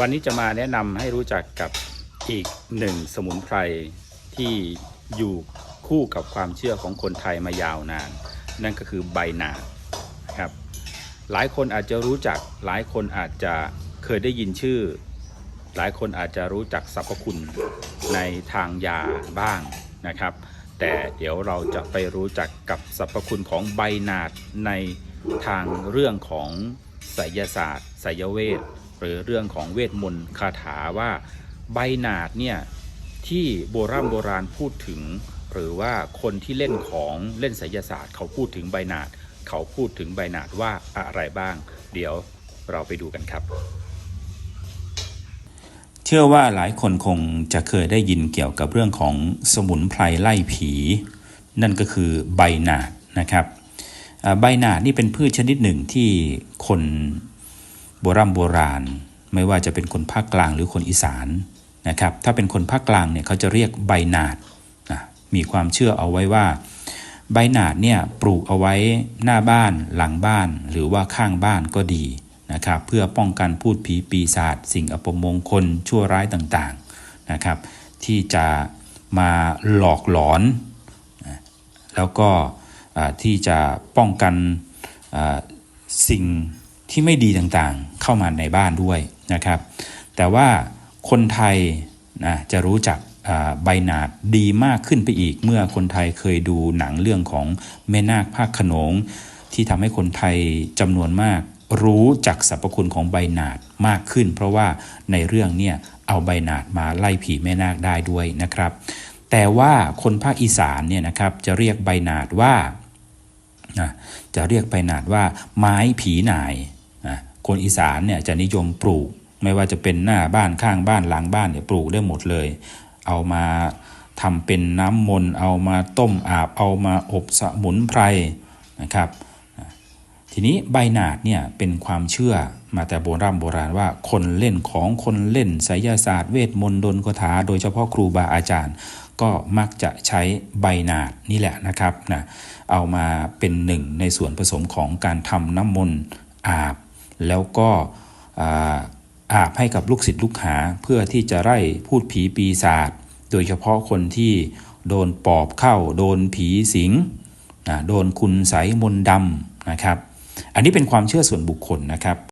วันนี้จะมาแนะนำให้รู้จักกับอีกหนึ่งสมุนไพรที่อยู่คู่กับความเชื่อของคนไทยมายาวนาน นั่นก็คือใบหนาครับ หลายคนอาจจะรู้จักหลายคนอาจจะเคยได้ยินชื่อ หลายคนอาจจะรู้จักสรรพคุณในทางยาบ้างนะครับ แต่เดี๋ยวเราจะไปรู้จักกับสรรพคุณของใบหนาดในทางเรื่องของไสยศาสตร์ไสยเวท หรือเรื่องของเวทมนต์คาถาว่าใบหนาดเนี่ยที่โบราณโบราณพูดถึง หรือว่าคนที่เล่นของเล่นไสยศาสตร์ เขาพูดถึงใบหนาด เขาพูดถึงใบหนาดว่าอะไรบ้าง เดี๋ยวเราไปดูกันครับ เชื่อว่าหลายคนคงจะเคยได้ยินเกี่ยวกับเรื่องของสมุนไพรไล่ผี นั่นก็คือใบหนาดนะครับใบหนาดนี่เป็นพืชชนิดหนึ่งที่คน โบราณโบราณ ไม่ว่าจะเป็นคนภาคกลางหรือคนอีสานนะครับถ้าเป็นคนภาคกลางเนี่ยเขาจะเรียกใบหนาดนะมีความเชื่อเอาไว้ว่า ใบหนาดเนี่ยปลูกเอาไว้หน้าบ้านหลังบ้าน หรือว่าข้างบ้านก็ดีนะครับเพื่อป้องกันพูดผีปีศาจสิ่งอปมงคลชั่วร้ายต่างๆนะครับที่จะมาหลอกหลอน แล้วก็ที่จะป้องกันสิ่งที่ไม่ดีต่างๆ เข้ามาในบ้านด้วยนะครับ แต่ว่าคนไทยนะจะรู้จักใบหนาดดีมากขึ้นไปอีก เมื่อคนไทยเคยดูหนังเรื่องของแม่นาคภาคขนง ที่ทำให้คนไทยจำนวนมากรู้จักสรรพคุณของใบหนาดมากขึ้น เพราะว่าในเรื่องเนี่ยเอาใบหนาดมาไล่ผีแม่นาคได้ด้วยนะครับ แต่ว่าคนภาคอีสานเนี่ยนะครับจะเรียกใบหนาดว่าจะเรียกใบหนาดว่าไม้ผีหนาย คนอีสานเนี่ยจะนิยมปลูก ไม่ว่าจะเป็นหน้าบ้านข้างบ้านหลังบ้านเนี่ยปลูกได้หมดเลย เอามาทำเป็นน้ำมนต์เอามาต้มอาบ เอามาอบสมุนไพรนะครับทีนี้ใบหนาดเนี่ยเป็นความเชื่อมาแต่โบราณโบราณว่าคนเล่นของคนเล่นไสยศาสตร์เวทมนต์ดนคาถาโดยเฉพาะครูบาอาจารย์ ก็มักจะใช้ใบหนาดนี่แหละนะครับนะเอามาเป็นหนึ่งในส่วนผสมของการทำน้ำมนต์อาบ แล้วก็อาบให้กับลูกศิษย์ลูกหา เพื่อที่จะไล่พูดผีปีศาจโดยเฉพาะคนที่โดนปอบเข้า โดนผีสิงนะโดนคุณไสยมนดำนะครับ อันนี้เป็นความเชื่อส่วนบุคคลนะครับ